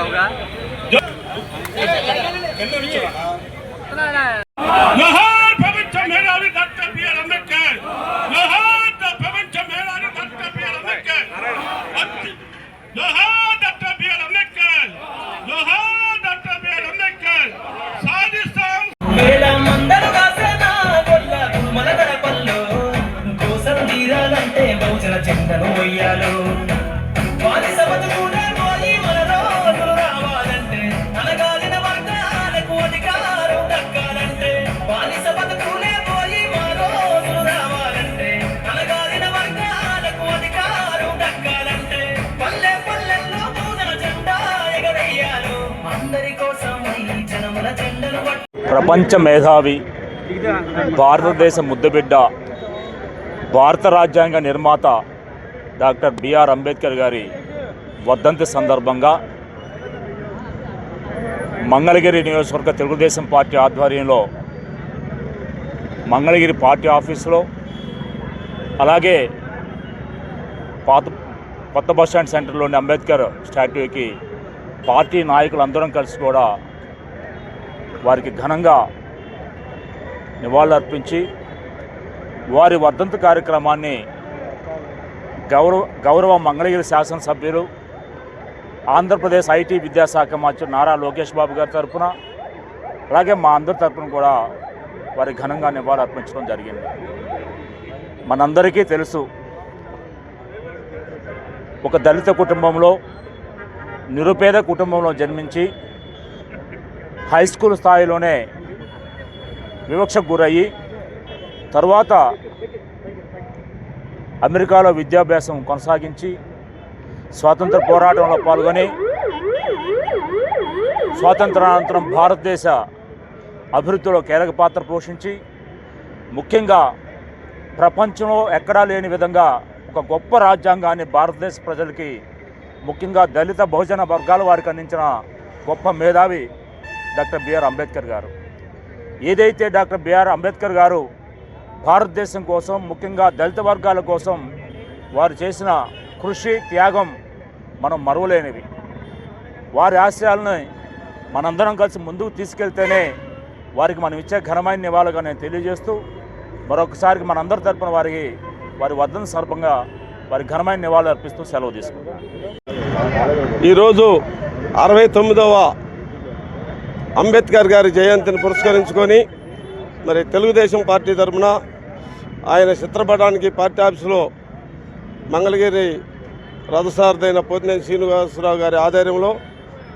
అవుగా ప్రపంచ మేధావి భారతదేశ ముద్దుబిడ్డ భారత రాజ్యాంగ నిర్మాత డాక్టర్ బిఆర్ అంబేద్కర్ గారి వర్ధంతి సందర్భంగా మంగళగిరి నియోజకవర్గ తెలుగుదేశం పార్టీ ఆధ్వర్యంలో మంగళగిరి పార్టీ ఆఫీసులో అలాగే పాత కొత్త బస్ స్టాండ్ సెంటర్లోని అంబేద్కర్ స్టాట్యూకి పార్టీ నాయకులందరం కలిసి కూడా వారికి ఘనంగా నివాళులర్పించి వారి వర్ధంతి కార్యక్రమాన్ని గౌరవ గౌరవ మంగళగిరి శాసనసభ్యులు ఆంధ్రప్రదేశ్ ఐటీ విద్యాశాఖ మంత్రి నారా లోకేష్ బాబు గారి తరఫున అలాగే మా అందరి తరఫున కూడా వారి ఘనంగా నివాళులు అర్పించడం జరిగింది. మనందరికీ తెలుసు ఒక దళిత కుటుంబంలో నిరుపేద కుటుంబంలో జన్మించి హై స్కూల్ స్థాయిలోనే వివక్షకు గురయ్యి తర్వాత అమెరికాలో విద్యాభ్యాసం కొనసాగించి స్వాతంత్ర పోరాటంలో పాల్గొని స్వాతంత్రానంతరం భారతదేశ అభివృద్ధిలో కీలక పాత్ర పోషించి ముఖ్యంగా ప్రపంచంలో ఎక్కడా లేని విధంగా ఒక గొప్ప రాజ్యాంగాన్ని భారతదేశ ప్రజలకి ముఖ్యంగా దళిత బహుజన వర్గాల వారికి అందించిన గొప్ప మేధావి డాక్టర్ బిఆర్ అంబేద్కర్ గారు. ఏదైతే డాక్టర్ బిఆర్ అంబేద్కర్ గారు భారతదేశం కోసం ముఖ్యంగా దళిత వర్గాల కోసం వారు చేసిన కృషి త్యాగం మనం మరువలేనివి. వారి ఆశయాలని మనందరం కలిసి ముందుకు తీసుకెళ్తేనే వారికి మనం ఇచ్చే ఘనమైన నివాళులుగా నేను తెలియజేస్తూ మరొకసారికి మనందరి తరపున వారికి వారి వద్దన సందర్భంగా వారి ఘనమైన నివాళులు అర్పిస్తూ సెలవు తీసుకుంటాం ఈరోజు అరవై తొమ్మిదవ అంబేద్కర్ గారి జయంతిని పురస్కరించుకొని మరి తెలుగుదేశం పార్టీ తరఫున ఆయన చిత్రపటానికి పార్టీ ఆఫీసులో మంగళగిరి రథసారథైన పోతినేని శ్రీనివాసరావు గారి ఆధ్వర్యంలో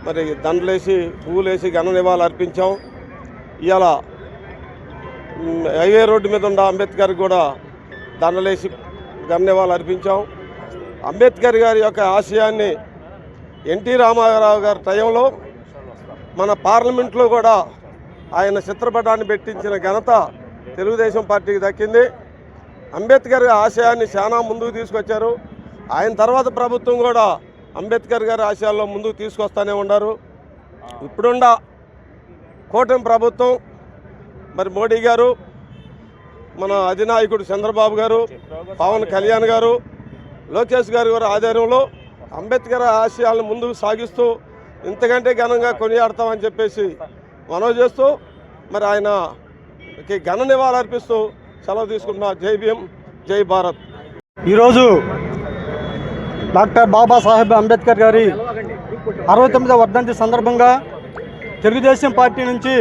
మరి దండలేసి పువ్వులేసి ఘన నివాళులు అర్పించాం. ఇవాళ హైవే రోడ్డు మీద ఉన్న అంబేద్కర్ కూడా దండలేసి ధన్యవాదాలు అర్పించాం అంబేద్కర్ గారి యొక్క ఆశయాన్ని ఎన్టీ రామారావు గారి టైంలో మన పార్లమెంట్లో కూడా ఆయన చిత్రపటాన్ని పెట్టించిన ఘనత తెలుగుదేశం పార్టీకి దక్కింది. అంబేద్కర్ ఆశయాన్ని చాలా ముందుకు తీసుకొచ్చారు. ఆయన తర్వాత ప్రభుత్వం కూడా అంబేద్కర్ గారి ఆశయాల్లో ముందుకు తీసుకొస్తూనే ఉన్నారు. ఇప్పుడున్న కూటమి ప్రభుత్వం మరి మోడీ గారు మన అధినాయకుడు చంద్రబాబు గారు పవన్ కళ్యాణ్ గారు లోకేష్ గారి గారి ఆధ్వర్యంలో అంబేద్కర్ ఆశయాలను ముందుకు సాగిస్తూ ఇంతకంటే ఘనంగా కొనియాడతామని చెప్పేసి మనవి చేస్తూ మరి ఆయనకి ఘన నివాళులర్పిస్తూ సెలవు తీసుకుంటున్నా జై భీం జై భారత్. ఈరోజు డాక్టర్ బాబాసాహెబ్ అంబేద్కర్ గారి అరవై తొమ్మిదవ వర్ధంతి సందర్భంగా తెలుగుదేశం పార్టీ నుంచి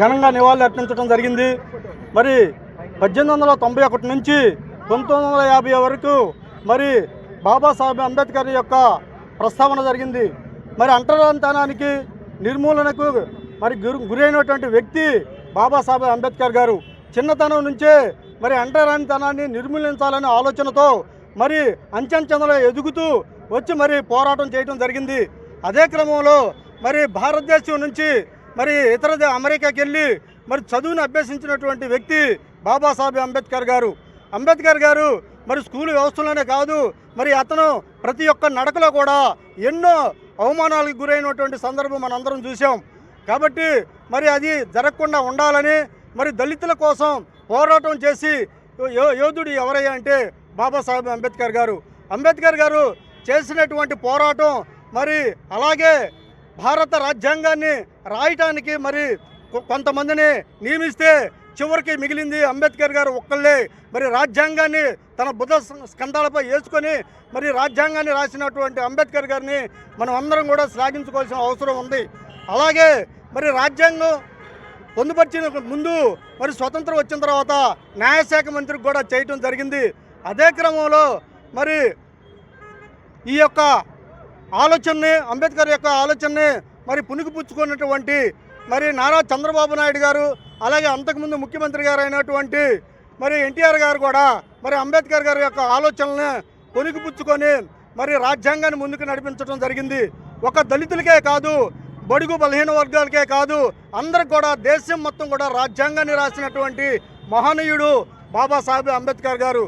ఘనంగా నివాళులు అర్పించడం జరిగింది. మరి పద్దెనిమిది వందల తొంభై ఒకటి నుంచి పంతొమ్మిది వందల యాభై వరకు మరి బాబాసాహెబ్ అంబేద్కర్ యొక్క ప్రస్తావన జరిగింది. మరి అంటరాంతనానికి నిర్మూలనకు మరి గురి గురైనటువంటి వ్యక్తి బాబాసాహెబ్ అంబేద్కర్ గారు చిన్నతనం నుంచే మరి అంటరానితనాన్ని నిర్మూలించాలనే ఆలోచనతో మరి అంచెంచెంతలో ఎదుగుతూ వచ్చి మరి పోరాటం చేయడం జరిగింది. అదే క్రమంలో మరి భారతదేశం నుంచి మరి ఇతర అమెరికాకి వెళ్ళి మరి చదువును అభ్యసించినటువంటి వ్యక్తి బాబాసాహెబ్ అంబేద్కర్ గారు. అంబేద్కర్ గారు మరి స్కూల్ వ్యవస్థలోనే కాదు మరి అతను ప్రతి ఒక్క నడకలో కూడా ఎన్నో అవమానాలకు గురైనటువంటి సందర్భం మనందరం చూసాం కాబట్టి మరి అది జరగకుండా ఉండాలని మరి దళితుల కోసం పోరాటం చేసి యోధుడు ఎవరయ్యా అంటే బాబాసాహెబ్ అంబేద్కర్ గారు. అంబేద్కర్ గారు చేసినటువంటి పోరాటం మరి అలాగే భారత రాజ్యాంగాన్ని రాయటానికి మరి కొ- కొంతమందిని నియమిస్తే చివరికి మిగిలింది అంబేద్కర్ గారు ఒక్కళ్ళే. మరి రాజ్యాంగాన్ని తన బుధ స్కంధాలపై వేసుకొని మరి రాజ్యాంగాన్ని రాసినటువంటి అంబేద్కర్ గారిని మనం అందరం కూడా శ్లాఘించుకోవాల్సిన అవసరం ఉంది. అలాగే మరి రాజ్యాంగం పొందుపరిచిన ముందు మరి స్వతంత్రం వచ్చిన తర్వాత న్యాయశాఖ మంత్రికి కూడా చేయటం జరిగింది. అదే క్రమంలో మరి ఈ యొక్క ఆలోచనని అంబేద్కర్ యొక్క ఆలోచనని మరి పుణికిపుచ్చుకున్నటువంటి మరి నారా చంద్రబాబు నాయుడు గారు అలాగే అంతకుముందు ముఖ్యమంత్రి గారు అయినటువంటి మరి ఎన్టీఆర్ గారు కూడా మరి అంబేద్కర్ గారి యొక్క ఆలోచనల్ని పుణికిపుచ్చుకొని మరి రాజ్యాంగాన్ని ముందుకు నడిపించడం జరిగింది. ఒక దళితులకే కాదు బడుగు బలహీన వర్గాలకే కాదు అందరికి కూడా దేశం మొత్తం కూడా రాజ్యాంగాన్ని రాసినటువంటి మహనీయుడు బాబాసాహెబ్ అంబేద్కర్ గారు.